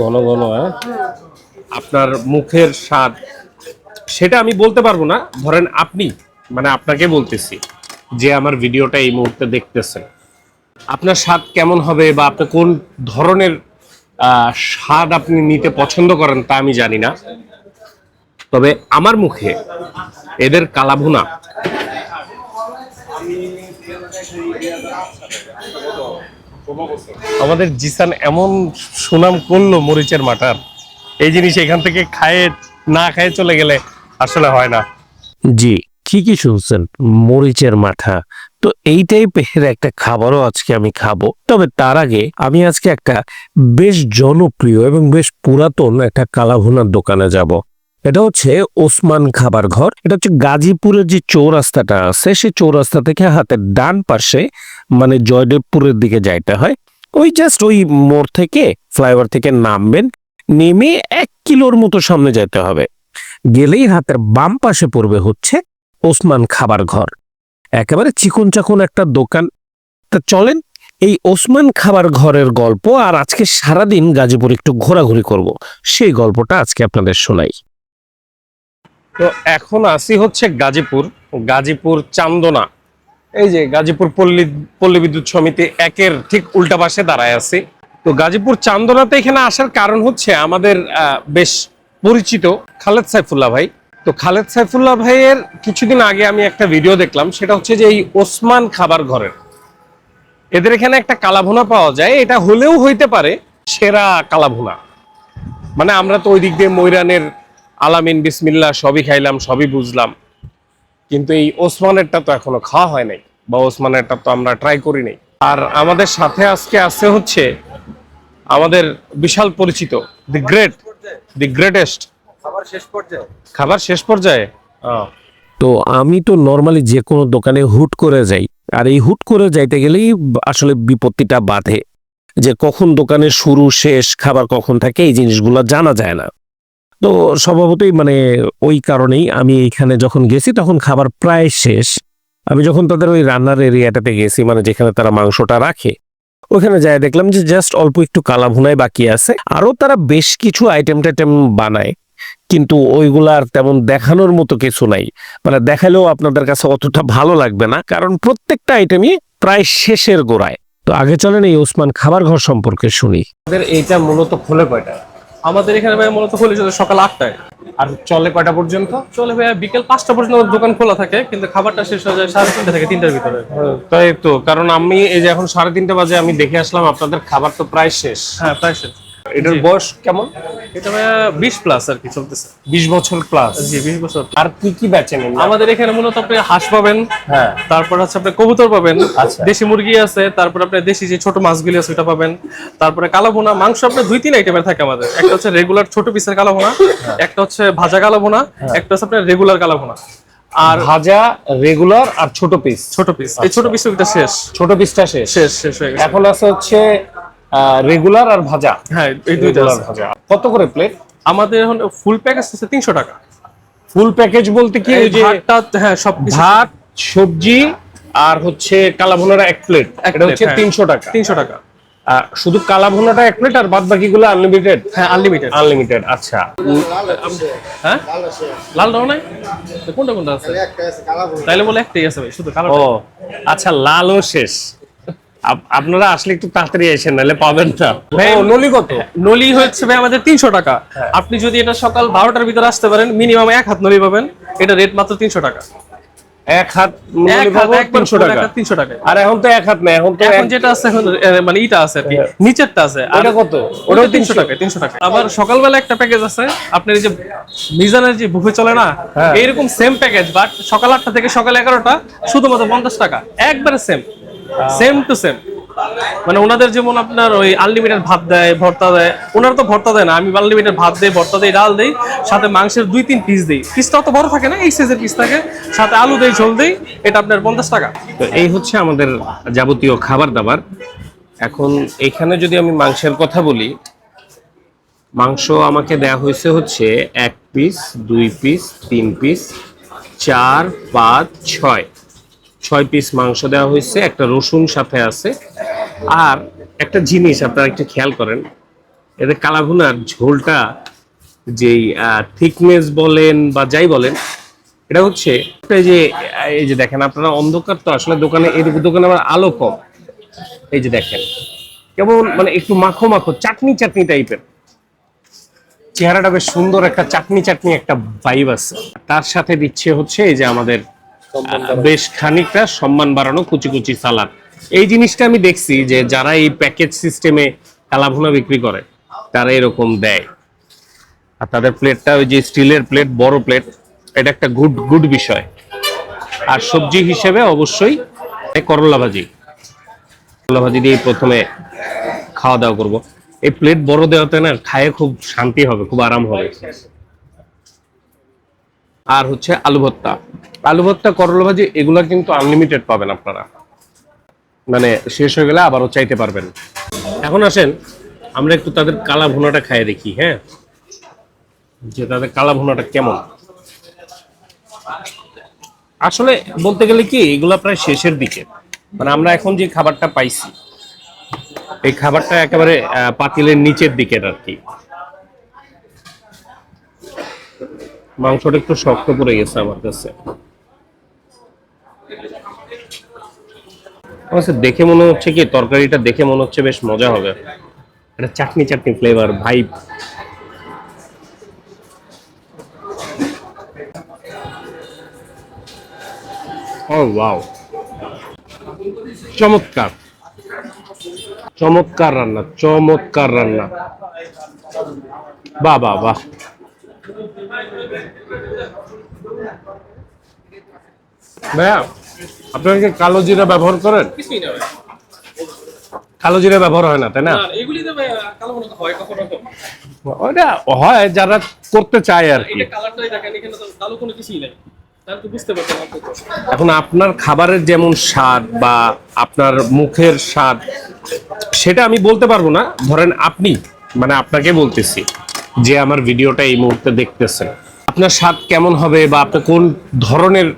ঘন ঘন হ্যাঁ? আপনার মুখের স্বাদ, সেটা আমি বলতে পারব না। ধরেন আপনি মানে আপনাকে বলতেছি যে আমার ভিডিওটা এই মুহূর্তে দেখতেছেন। আপনার স্বাদ কেমন হবে বা আপনি কোন ধরনের স্বাদ আপনি নিতে পছন্দ করেন তা আমি জানি না। তবে আমার মুখে এদের কালাভুনা আমাদের জিসান এমন সুনাম করল মরিচের মাটার। এই জিনিস এখান থেকে খায়ে, না খায়ে চলে গেলে আসলে হয় না। জি, ঠিকই শুনছেন, মরিচের মাথা তো এই টাইপের একটা খাবারও আজকে আমি খাব। তবে তার আগে আমি আজকে একটা বেশ জনপ্রিয় এবং বেশ পুরাতন একটা কালাভুনার দোকানে যাব। এটা হচ্ছে ওসমান খাবার ঘর। এটা হচ্ছে গাজীপুরের যে চৌরাস্তাটা আছে, সেই চৌরাস্তা থেকে হাতের ডান পাশে মানে জয়দেবপুরের দিকে যাইতে হয়, ওই জাস্ট ওই মোড় থেকে, ফ্লাইওভার থেকে নামবেন, নেমে এক কিলোর মতো সামনে যেতে হবে। গেলেই হাতের বাম পাশে পড়বে হচ্ছে ওসমান খাবার ঘর। একেবারে চিকন চাকন একটা দোকান। তা চলেন, এই ওসমান খাবার ঘরের গল্প আর আজকে সারাদিন গাজীপুর একটু ঘোরাঘুরি করব। সেই গল্পটা আজকে আপনাদের শোনাই। তো এখন আসি হচ্ছে গাজীপুর গাজীপুর চান্দনা। এই যে গাজীপুর পল্লী পল্লী বিদ্যুৎ সমিতি একের ঠিক উল্টা পাশে দাঁড়ায় আছি। তো গাজীপুর চান্দনাতে এখানে আসার কারণ হচ্ছে আমাদের বেশ পরিচিত খালেদ সাইফুল্লাহ ভাই। তো খালেদ সাইফুল্লাহ ভাইয়ের কিছুদিন আগে আমি একটা ভিডিও দেখলাম, সেটা হচ্ছে যে এই ওসমান খাবার ঘরের। এদের এখানে একটা কালাভুনা পাওয়া যায়, এটা হলেও হইতে পারে সেরা কালাভুনা। মানে আমরা তো ওই দিক দিয়ে ময়রানের আলামিন বিসমিল্লা সবই খাইলাম, সবই বুঝলাম। কিন্তু এই ওসমানেরটা তো এখনও খাওয়া হয় নাই বা ওসমানেরটা তো আমরা ট্রাই করি নাই। আর আমাদের সাথে আজকে আছে হচ্ছে আমাদের বিশাল পরিচিত দি গ্রেট দি গ্রেটেস্ট খাবার শেষ পর্যায়ে। খাবার শেষ পর্যায়ে? আহ, তো আমি তো নর্মালি যে কোনো দোকানে হুট করে যাই আর এই হুট করে যাইতে গেলেই আসলে বিপত্তিটা বাধে। যে কখন দোকানের শুরু শেষ খাবার কখন থাকে এই জিনিসগুলো জানা যায় না। তো স্বভাবতই মানে ওই কারণেই আমি এখানে যখন গেছি তখন খাবার প্রায় শেষ। আমি যখন তাদের ওই রান্নার এরিয়াটাতে গেছি মানে যেখানে তারা মাংসটা রাখে, ওখানে যায় দেখলাম যে জাস্ট অল্প একটু কালা ভুনাই বাকি আছে। আরও তারা বেশ কিছু আইটেম টাইটেম বানায়, কিন্তু ওইগুলা আর তেমন দেখানোর মতো কিছু নাই। মানে দেখালেও আপনাদের কাছে অতটা ভালো লাগবে না, কারণ প্রত্যেকটা আইটেমই প্রায় শেষের গোড়ায়। তো আগে চলেন এই ওসমান খাবার ঘর সম্পর্কে শুনি। এইটা মূলত খোলে কয়টা? আমাদের এখানে ভাই মূলত খুলে চলে সকাল আটটায়। আর চলে কয়টা পর্যন্ত? চলে ভাই বিকেল পাঁচটা পর্যন্ত আমার দোকান খোলা থাকে কিন্তু খাবারটা শেষ হয়ে যায় সাড়ে তিনটা থেকে তিনটার ভিতরে। তাই তো কারণ আমি এই যে এখন সাড়ে তিনটা বাজে আমি দেখে আসলাম আপনাদের খাবার তো প্রায় শেষ। হ্যাঁ প্রায় শেষ। এটার বয়স কেমন? এটা ভাইয়া বিশ প্লাস আর কি চলতেছে। বিশ বছর প্লাস জি বিশ বছর আর কি কি বেচেন আমাদের এখানে মূলত আপনি হাঁস পাবেন হ্যাঁ। তারপর হচ্ছে আপনি কবুতর পাবেন আচ্ছা। দেশি মুরগি আছে তারপর আপনি দেশি যে ছোট মাছগুলি আছে ওটা পাবেন তারপরে কালো ভুনা মাংস আপনার দুই তিন আইটেমের থাকে আমাদের। একটা হচ্ছে রেগুলার ছোট পিসের কালো ভুনা একটা হচ্ছে ভাজা কালো ভুনা একটা হচ্ছে আপনার রেগুলার কালো ভুনা আর ভাজা রেগুলার আর ছোট পিস ছোট পিস এই ছোট পিস ওইটা শেষ। ছোট পিসটা শেষ। শেষ শেষ হয়ে গেছে। এখন আছে হচ্ছে রেগুলার আর ভাজা। হ্যাঁ এই দুইটা ভাজা। কত করে প্লেট আমাদের এখন ফুল প্যাকেজ আছে তিনশো টাকা। ফুল প্যাকেজ বলতে কি ওই যে ভাতটা হ্যাঁ সব ভাত সবজি আর হচ্ছে কালাভুনার এক প্লেট এটা হচ্ছে হ্যাঁ। তিনশো টাকা। তিনশো টাকা। আর শুধু কালাভুনাটা এক প্লেট আর বাদ বাকিগুলো আনলিমিটেড হ্যাঁ আনলিমিটেড আনলিমিটেড আচ্ছা। হ্যাঁ? লাল রং নাই? কোনটা কোনটা আছে? তাইলে বলে একটাই আছে ভাই শুধু কালো ও আচ্ছা লালও শেষ। আপনারা আসলে একটু তাড়াতাড়ি এসেন নাহলে পাবেন না। ভাই, নলি কত? নলি হচ্ছে ভাই আমাদের তিনশো টাকা। আপনি যদি এটা সকাল বারোটার ভিতরে আসতে পারেন মিনিমাম এক হাত নলি পাবেন। এটা রেট মাত্র তিনশো টাকা। এক হাত তিনশো টাকা। তিনশো টাকা। আর এখন তো এক হাত না এখন তো এখন যেটা আছে এখন মানে ইটা আছে আর কি। নিচেরটা আছে। আর ওটা কত? ওটা ওটাও তিনশো 300 টাকা তিনশো টাকা। আবার সকালবেলা একটা প্যাকেজ আছে আপনার এই যে মিজানের যে বুফে চলে না হ্যাঁ। এইরকম সেম প্যাকেজ বাট সকাল আটটা থেকে সকাল এগারোটা শুধুমাত্র পঞ্চাশ টাকা। একবারে সেম সেম টু সেম মানে ওনাদের যেমন আপনার ওই আনলিমিটেড ভাত দেয়, ভর্তা দেয়, ওনারা তো ভর্তা দেয় না। আমি আনলিমিটেড ভাত দেই, ভর্তা দেই, ডাল দেই, সাথে মাংসের দুই তিন পিস দেই। পিসটা অত বড় থাকে না, এই সাইজের পিস থাকে। সাথে আলু দেই, ঝোল দেই, এটা আপনার পঞ্চাশ টাকা। তো এই হচ্ছে আমাদের যাবতীয় খাবার দাবার। এখন এখানে যদি আমি মাংসের কথা বলি, মাংস আমাকে দেয়া হয়েছে হচ্ছে এক পিস দুই পিস তিন পিস চার, পাঁচ, ছয়। ছয় পিস মাংস দেওয়া হয়েছে, একটা রসুন সাথে আছে, আর একটা জিনিস আপনারা একটু খেয়াল করেন এদের কালাভুনার ঝোলটা যেই থিকনেস বলেন বা যাই বলেন, এটা হচ্ছে এই যে এই যে দেখেন আপনারা অন্ধকার তো আসলে দোকানে, এই দোকানে আমার আলো কম, এই যে দেখেন, কেমন মানে একটু মাখো মাখো, চাটনি চাটনি টাইপের চেহারাটা বেশ সুন্দর একটা চাটনি চাটনি একটা ভাইব আছে। তার সাথে দিচ্ছে হচ্ছে এই যে আমাদের বেশ খানিকটা সম্মান বাড়ানো কুচি কুচি সালাদ। এই জিনিসটা আমি দেখছি যে যারা এই প্যাকেজ সিস্টেমে কালাভুনা বিক্রি করে, তারা এরকম দেয়। আর তাদের প্লেটটা ওই যে স্টিলের প্লেট, বড় প্লেট, এটা একটা গুড গুড বিষয়। আর সবজি হিসেবে অবশ্যই করলা ভাজি। করলা ভাজি দিয়ে প্রথমে খাওয়া দাওয়া করব। এই প্লেট বড় দেওয়াতে না, খায়ে খুব শান্তি হবে, খুব আরাম হবে। আর হচ্ছে আলু ভর্তা। আলু ভর্তা, করলা ভাজি, এগুলো কিন্তু আনলিমিটেড পাবেন আপনারা। মানে শেষ হয়ে গেলে আবারও চাইতে পারবেন। এখন আসেন, আমরা একটু তাদের কালা ভুনাটা খাইয়ে দেখি হ্যাঁ? যে তাদের কালা ভুনাটা কেমন। আসলে বলতে গেলে কি, এগুলা প্রায় শেষের দিকে। মানে আমরা এখন যে খাবারটা পাইছি, এই খাবারটা একেবারে পাতিলের নিচের দিকের আর কি। মাংসটা একটু শক্ত পড়ে গেছে আমার কাছে। কাছে দেখে মনে হচ্ছে কি, তরকারিটা দেখে মনে হচ্ছে বেশ মজা হবে। এটা চাটনি চাটনি ফ্লেভার ভাইব ও চমৎকার। চমৎকার রান্না চমৎকার রান্না। বাহ বাহ বাহ। ভাইয়া আপনারা কি কালো জিরা ব্যবহার করেন? কালো জিরা ব্যবহার হয় না তাই না। ওটা হয় যারা করতে চায় আর কি। এখন আপনার খাবারের যেমন স্বাদ বা আপনার মুখের স্বাদ সেটা আমি বলতে পারব না। ধরেন আপনি মানে আপনাকে বলতেছি। যে আমার ভিডিওটা এই মুহূর্তে দেখতেছেন আপনার স্বাদ কেমন হবে বা আপনি কোন ধরনের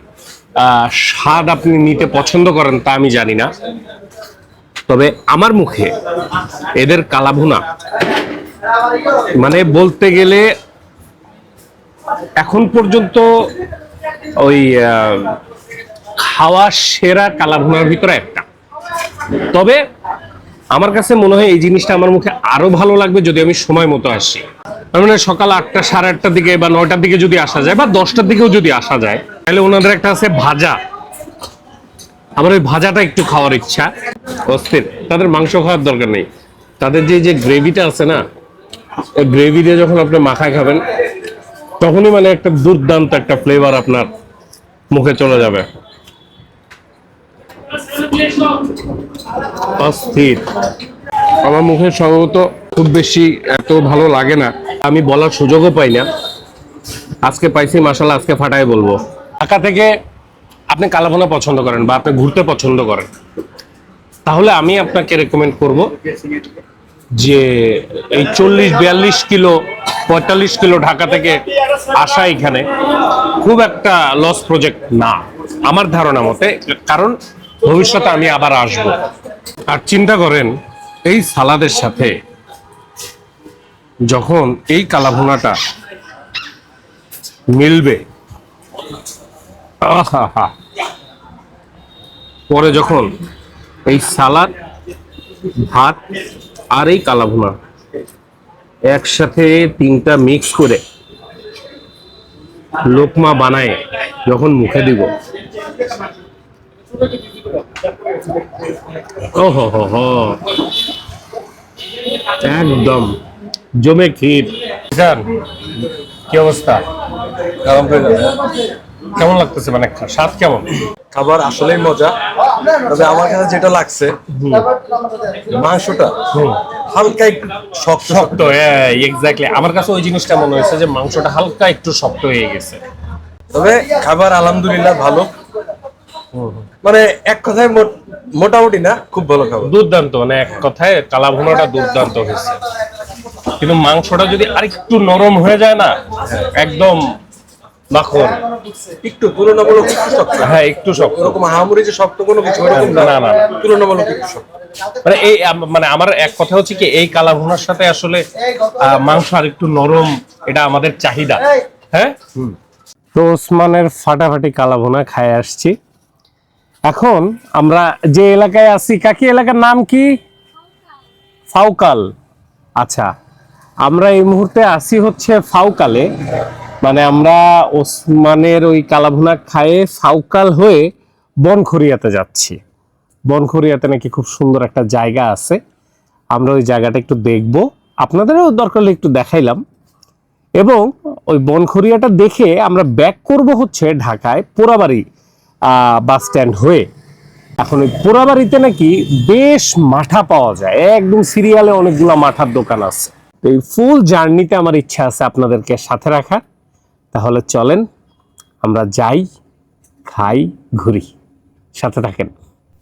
স্বাদ আপনি নিতে পছন্দ করেন তা আমি জানি না। তবে আমার মুখে এদের কালাভুনা মানে বলতে গেলে এখন পর্যন্ত ওই খাওয়া সেরা কালাভুনার ভিতরে একটা। তবে আমার কাছে মনে হয় এই জিনিসটা আমার মুখে আরও ভালো লাগবে যদি আমি সময় মতো আসি। মানে সকাল আটটা, সাড়ে আটটার দিকে বা নয়টার দিকে যদি আসা যায় বা দশটার দিকেও যদি আসা যায়, তাহলে ওনাদের একটা আছে ভাজা। আমার ওই ভাজাটা একটু খাওয়ার ইচ্ছা। অস্থির। তাদের মাংস খাওয়ার দরকার নেই। তাদের যে যে গ্রেভিটা আছে না, ওই গ্রেভি দিয়ে যখন আপনি মাখায় খাবেন, তখনই মানে একটা দুর্দান্ত একটা ফ্লেভার আপনার মুখে চলে যাবে। অস্থির। আমার মুখে সম্ভবত খুব বেশি এত ভালো লাগে না। আমি বলার সুযোগও পাই না। আজকে পাইছি মাসাল্লাহ আজকে ফাটাই বলব। ঢাকা থেকে আপনি কালাভোনা পছন্দ করেন বা আপনি ঘুরতে পছন্দ করেন। তাহলে আমি আপনাকে রেকমেন্ড করব যে এই চল্লিশ, বিয়াল্লিশ কিলো, পঁয়তাল্লিশ কিলো ঢাকা থেকে আসা এখানে খুব একটা লস প্রজেক্ট না, আমার ধারণা মতে। কারণ ভবিষ্যতে আমি আবার আসব। আর চিন্তা করেন এই সালাদের সাথে যখন এই কালাভুনাটা মিলবে পরে যখন এই সালাদ, ভাত আর এই কালাভুনা একসাথে তিনটা মিক্স করে লোকমা বানায় যখন মুখে দিব ও হো হো হো একদম। জমে ক্ষীর। জান কি অবস্থা? কেমন লাগতেছে মানে স্বাদ কেমন? খাবার আসলেই মজা তবে আমার কাছে যেটা লাগছে মাংসটা হালকা একটু শক্ত শক্ত। এক্স্যাক্টলি আমার কাছে ওই জিনিসটা মনে হয়েছে যে মাংসটা হালকা একটু শক্ত হয়ে গেছে। তবে খাবার আলহামদুলিল্লাহ ভালো। মানে এক কথায় মোট- মোটামুটি না খুব ভালো খাবার। দুর্দান্ত মানে এক কথায় কালা কালাভুনাটা দুর্দান্ত হয়েছে। কিন্তু মাংসটা যদি আরেকটু নরম হয়ে যায় না একদম মাখন। একটু তুলনামূলক একটু শক্ত। হ্যাঁ একটু শক্ত। ওরকম হামুরি যে শক্ত কোনো কিছু ওরকম না না। তুলনামূলক একটু শক্ত। মানে এই আম- মানে আমার এক কথা হচ্ছে কি এই কালা ভুনার সাথে আসলে আহ, মাংস আর একটু নরম এটা আমাদের চাহিদা। হ্যাঁ? তো ওসমানের ফাটাফাটি কালা ভুনা খায় আসছি। এখন আমরা যে এলাকায় আছি, কাকি এলাকার নাম কি? ফাউকাল। আচ্ছা আমরা এই মুহূর্তে আসি হচ্ছে ফাউকালে। মানে আমরা ওসমানের ওই কালাভুনা খায়ে ফাউকাল হয়ে বনখরিয়াতে যাচ্ছি। বনখরিয়াতে নাকি খুব সুন্দর একটা জায়গা আছে। আমরা ওই জায়গাটা একটু দেখব। আপনাদেরও দরকার হলে একটু দেখাইলাম। এবং ওই বনখরিয়াটা দেখে আমরা ব্যাক করব হচ্ছে ঢাকায়, পোড়াবাড়ি। বাস স্ট্যান্ড হয়ে এখন ওই পোড়াবাড়িতে নাকি বেশ মাঠা পাওয়া যায়। একদম সিরিয়ালে অনেকগুলো মাঠার দোকান আছে। তো এই ফুল জার্নিতে আমার ইচ্ছা আছে আপনাদেরকে সাথে রাখার। তাহলে চলেন, আমরা যাই, খাই, ঘুরি। সাথে থাকেন।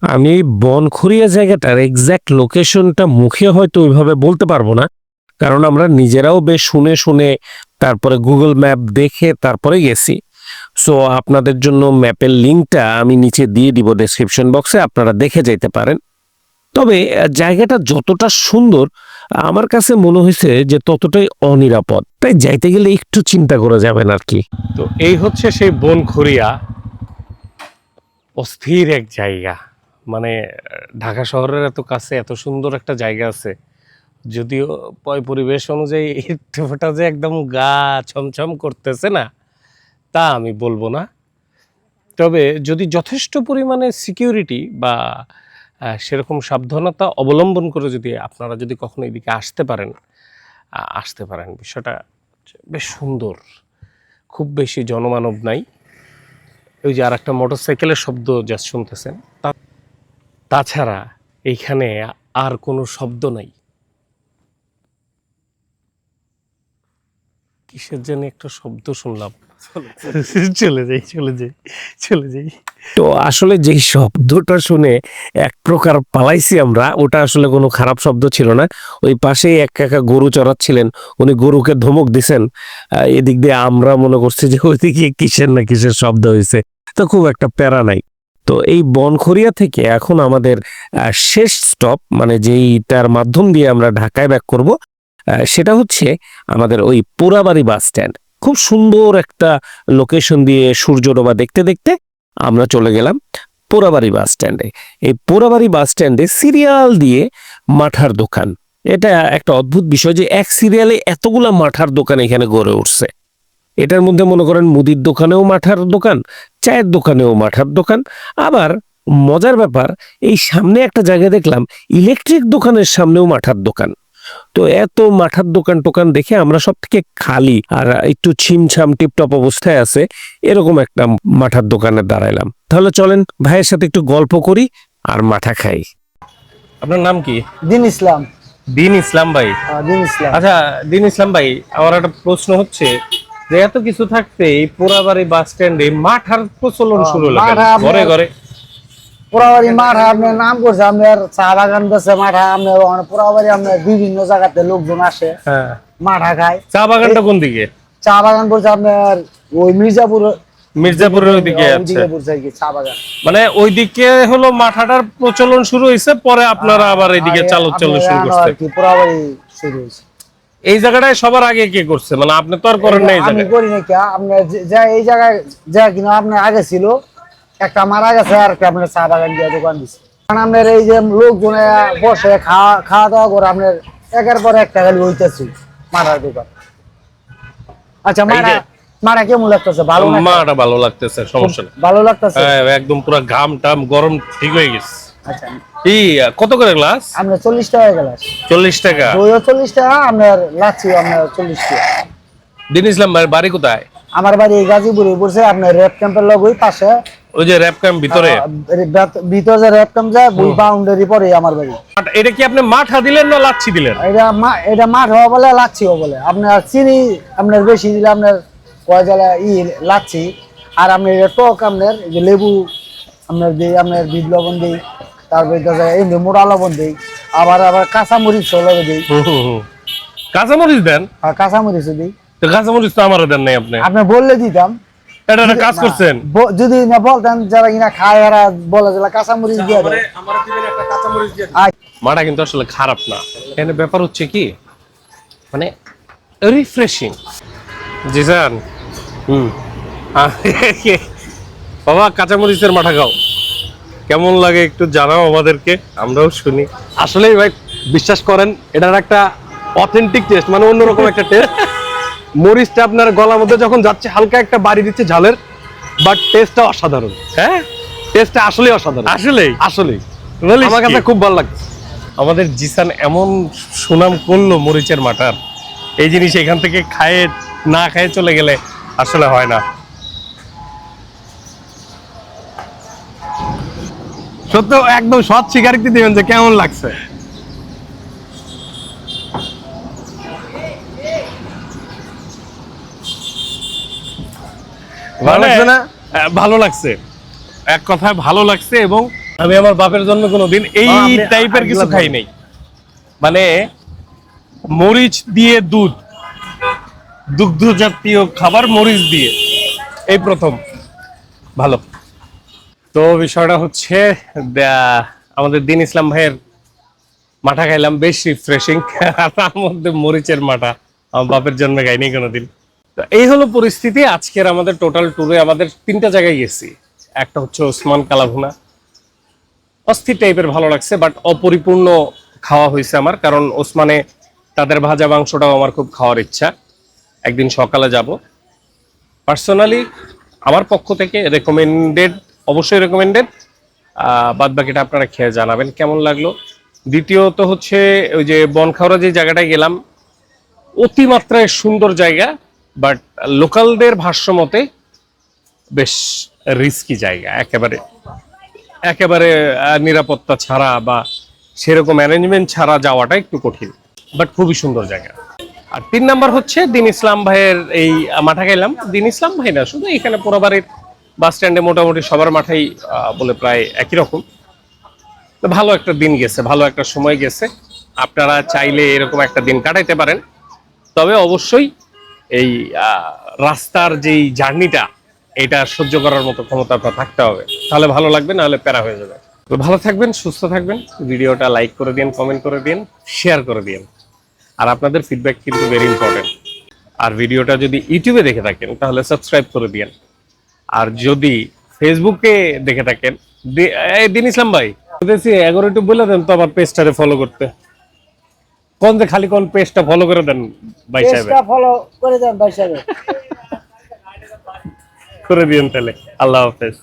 আমি বনখুরিয়া জায়গাটার এক্স্যাক্ট লোকেশনটা মুখে হয়তো ওইভাবে বলতে পারব না। কারণ আমরা নিজেরাও বেশ শুনে শুনে তারপরে গুগল ম্যাপ দেখে তারপরে গেছি। সো আপনাদের জন্য ম্যাপের লিঙ্কটা আমি নিচে দিয়ে দিব ডেসক্রিপশন বক্সে আপনারা দেখে যাইতে পারেন। তবে জায়গাটা যতটা সুন্দর, আমার কাছে মনে হয়েছে যে ততটাই অনিরাপদ। তাই যাইতে গেলে একটু চিন্তা করে যাবেন আর কি তো এই হচ্ছে সেই বনখরিয়া অস্থির এক জায়গা। মানে ঢাকা শহরের এত কাছে এত সুন্দর একটা জায়গা আছে। যদিও পরিবেশ অনুযায়ী যে একদম গা ছমছম করতেছে না। তা আমি বলব না। তবে যদি যথেষ্ট পরিমাণে সিকিউরিটি বা সেরকম সাবধানতা অবলম্বন করে যদি আপনারা যদি কখনো এদিকে আসতে পারেন আসতে পারেন, বিষয়টা বেশ সুন্দর। খুব বেশি জনমানব নাই। ওই যে আর একটা মোটর সাইকেলের শব্দ যা শুনতেছেন। তা- তাছাড়া এইখানে আর কোনো শব্দ নাই। কিসের জন্য একটা শব্দ শুনলাম। চলে যাই চলে যাই চলে যাই। তো আসলে যেই শব্দটা শুনে এক প্রকার পালাইছি আমরা ওটা আসলে কোনো খারাপ শব্দ ছিল না। ওই পাশেই এক কাকা গরু চড়াচ্ছিলেন উনি গরুকে ধমক দিছেন। এদিক দিয়ে আমরা মনে করছি যে ওইদিকে কিসের না কিসের শব্দ হয়েছে তো খুব একটা প্যারা নাই। তো এই বনখরিয়া থেকে এখন আমাদের আহ, শেষ স্টপ মানে যেইটার মাধ্যম দিয়ে আমরা ঢাকায় ব্যাক করব আহ, সেটা হচ্ছে আমাদের ওই পোড়াবাড়ি বাস স্ট্যান্ড খুব সুন্দর একটা লোকেশন দিয়ে সূর্য ডোবা দেখতে দেখতে আমরা চলে গেলাম পোড়াবাড়ি বাস স্ট্যান্ডে। এই পোড়াবাড়ি বাস স্ট্যান্ডে সিরিয়াল দিয়ে মাঠার দোকান। এটা একটা অদ্ভুত বিষয় যে এক সিরিয়ালে এতগুলা মাঠার দোকান এখানে গড়ে উঠছে। এটার মধ্যে মনে করেন মুদির দোকানেও মাঠার দোকান, চায়ের দোকানেও মাঠার দোকান। আবার মজার ব্যাপার, এই সামনে একটা জায়গায় দেখলাম, ইলেকট্রিক দোকানের সামনেও মাঠার দোকান। তো এত মাঠার দোকান টোকান দেখে আমরা সব থেকে খালি আর একটু ছিমছাম টিপটপ অবস্থায় আছে এরকম একটা মাঠার দোকানে দাঁড়াইলাম। তাহলে চলেন ভাইয়ের সাথে একটু গল্প করি আর মাঠা খাই। আপনার নাম কি? দিন ইসলাম। দিন ইসলাম ভাই। দিন ইসলাম। আচ্ছা দিন ইসলাম ভাই আমার একটা প্রশ্ন হচ্ছে যে এত কিছু থাকতে এই পোড়াবাড়ি বাস স্ট্যান্ডে মাঠার প্রচলন শুরু আপনার- ঘরে ঘরে। পোড়াবাড়ি মাঠা আপনার নাম করছে আপনার চা বাগান বেছে মাঠা আপনার পোড়াবাড়ি আপনার বিভিন্ন জায়গাতে লোকজন আসে হ্যাঁ। মাঠা খায়। চা বাগানটা কোন দিকে? চা বাগান আপনার ওই মির্জাপুর মির্জাপুরের ওইদিকে কি চা বাগান। মানে ওইদিকে হলো মাঠাটার প্রচলন শুরু হয়েছে পরে আপনারা আবার এদিকে আর চালু চালু শুরু করছে কি পোড়াবাড়ি শুরু হয়েছে। এই জায়গাটায় সবার আগে কে করছে? মানে আপনি তো আর করেন না এই আমি জায়গায়। করি নাকি আপনার যে- যা এই জায়গায় যা কিনা আপনার আগে ছিল একটা মারা গেছে আর একটা আপনার চা বাগান দিয়ে দোকান দিচ্ছে কারণ আপনার এই যে লোকজন বসে খাওয়া খাওয়া দাওয়া করে আপনার একের পর একটা খালি হইতেছে মারার দোকান। আচ্ছা মারা মারা কেমন লাগতেছে? ভালো না ভালো লাগতেছে সমস্যা নেই। ভালো লাগতেছে? হ্যাঁ, একদম পুরো ঘাম টাম গরম ঠিক হয়ে গেছে। আচ্ছা। এই কত করে গ্লাস টাকা গেলাস টাকা? দইও চল্লিশ টাকা আপনার লাচ্ছি আপনার চল্লিশ টাকা। দিন ইসলাম বাড়ি কোথায়? আমার বাড়ি গাজীপুরে পড়ছে আপনার রেপ ক্যাম্পের ওই পাশে। ওই যে র্যাপ ক্যাম্প ভিতরে? ভিতর যে রেপ ক্যাম্প যায় ওই বাউন্ডারি পরে আমার বাড়ি। এটা কি আপনি মাঠা দিলেন না লাচ্ছি দিলেন? এটা মা এটা মাঠ হওয়া বলে লাচ্ছিও বলে। আপনার চিনি আপনার বেশি দিলে আপনার কয় জ্বালা ই লাচ্ছি। আর আপনার এটা টক আপনার যে লেবু আপনার দিই আপনার বিট লবণ দিই তারপরে দেখা যায় এমনি মোটা লবণ দিই আবার আবার কাঁচা মরিচ দিই। কাঁচামরিচ দেন? আর কাঁচা মরিচও দিই। তো কাঁচামরিচ তো আমারও দেন নাই আপনি। আপনি বললে দিতাম এটা একটা কাজ করছেন? যদি না বলতেন যারা কিনা খায় এরা বলে যে কাঁচামরিচ দিয়ে দেয় আমার দিবেন একটা কাঁচামরিচ দিয়ে মাটা কিন্তু আসলে খারাপ না। এখানে ব্যাপার হচ্ছে কি মানে রিফ্রেশিং জি স্যার। হুম। বাবা কাঁচামরিচের মাথা খাও। কেমন লাগে একটু জানাও আমাদেরকে আমরাও শুনি। আসলেই ভাই বিশ্বাস করেন এটার একটা অথেন্টিক টেস্ট মানে অন্যরকম একটা টেস্ট মরিচটা আপনার গলার মধ্যে যখন যাচ্ছে হালকা একটা বাড়ি দিচ্ছে ঝালের বাট টেস্টটা অসাধারণ। হ্যাঁ? টেস্টটা আসলেই অসাধারণ। আসলেই? আসলেই। আমার কাছে খুব ভালো লাগছে। আমাদের জিসান এমন সুনাম করল মরিচের মাটার। এই জিনিস এখান থেকে খায়ে না খায়ে চলে গেলে আসলে হয় না। সত্য একদম সৎ স্বীকারোক্তি দিবেন যে কেমন লাগছে। ভালো লাগছে না? ভালো লাগছে। এক কথায় ভালো লাগছে এবং আমি আমার বাপের জন্য কোনোদিন এই টাইপের কিছু খাই নাই। মানে মরিচ দিয়ে দুধ দুগ্ধ জাতীয় খাবার মরিচ দিয়ে। এই প্রথম। ভালো। তো বিষয়টা হচ্ছে আমাদের দিন ইসলাম ভাইয়ের মাঠা খাইলাম বেশ রিফ্রেশিং তার মধ্যে মরিচের মাঠা। আমার বাপের জন্মে খাইনি কোনোদিন। তো এই হলো পরিস্থিতি। আজকের আমাদের টোটাল ট্যুরে আমাদের তিনটা জায়গায় গেছি। একটা হচ্ছে ওসমান কালাভুনা। অস্থির টাইপের ভালো লাগছে বাট অপরিপূর্ণ খাওয়া হয়েছে আমার, কারণ ওসমানে তাদের ভাজা মাংসটাও আমার খুব খাওয়ার ইচ্ছা। একদিন সকালে যাব। পার্সোনালি আমার পক্ষ থেকে রেকমেন্ডেড অবশ্যই রেকমেন্ডেড বাদ বাকিটা আপনারা খেয়ে জানাবেন কেমন লাগল। দ্বিতীয়ত হচ্ছে ওই যে বনখাওড়া যে জায়গাটায় গেলাম, অতিমাত্রায় সুন্দর জায়গা। বাট লোকালদের ভাষ্য মতে বেশ রিস্কি জায়গা। একেবারে একেবারে নিরাপত্তা ছাড়া বা সেরকম অ্যারেঞ্জমেন্ট ছাড়া যাওয়াটা একটু কঠিন বাট খুবই সুন্দর জায়গা। আর তিন নাম্বার হচ্ছে দিন ইসলাম ভাইয়ের এই মাঠা গেলাম। দিন ইসলাম ভাই না, শুধু এখানে পোড়াবাড়ির বাস স্ট্যান্ডে মোটামুটি সবার মাঠাই বলে প্রায় একই রকম। ভালো একটা দিন গেছে, ভালো একটা সময় গেছে। আপনারা চাইলে এরকম একটা দিন কাটাইতে পারেন। তবে অবশ্যই এই রাস্তার যেই জার্নিটা, এটা সহ্য করার মতো ক্ষমতা আপনার থাকতে হবে। তাহলে ভালো লাগবে, নাহলে প্যারা হয়ে যাবে। তো ভালো থাকবেন, সুস্থ থাকবেন। ভিডিওটা লাইক করে দিন কমেন্ট করে দিন শেয়ার করে দিন। আর আপনাদের ফিডব্যাক কিন্তু ভেরি ইম্পর্টেন্ট আর ভিডিওটা যদি ইউটিউবে দেখে থাকেন, তাহলে সাবস্ক্রাইব করে দিন আর যদি ফেসবুকে দেখে থাকেন দিন ইসলাম ভাই এগারো একটু বলে দেন তো আমার পেজটারে ফলো করতে। কোন যে খালি কোন পেজটা ফলো করে দেন ভাই সাহেব পেজটা ফলো করে দেন ভাই সাহেব করে দিন তাহলে। আল্লাহ হাফেজ।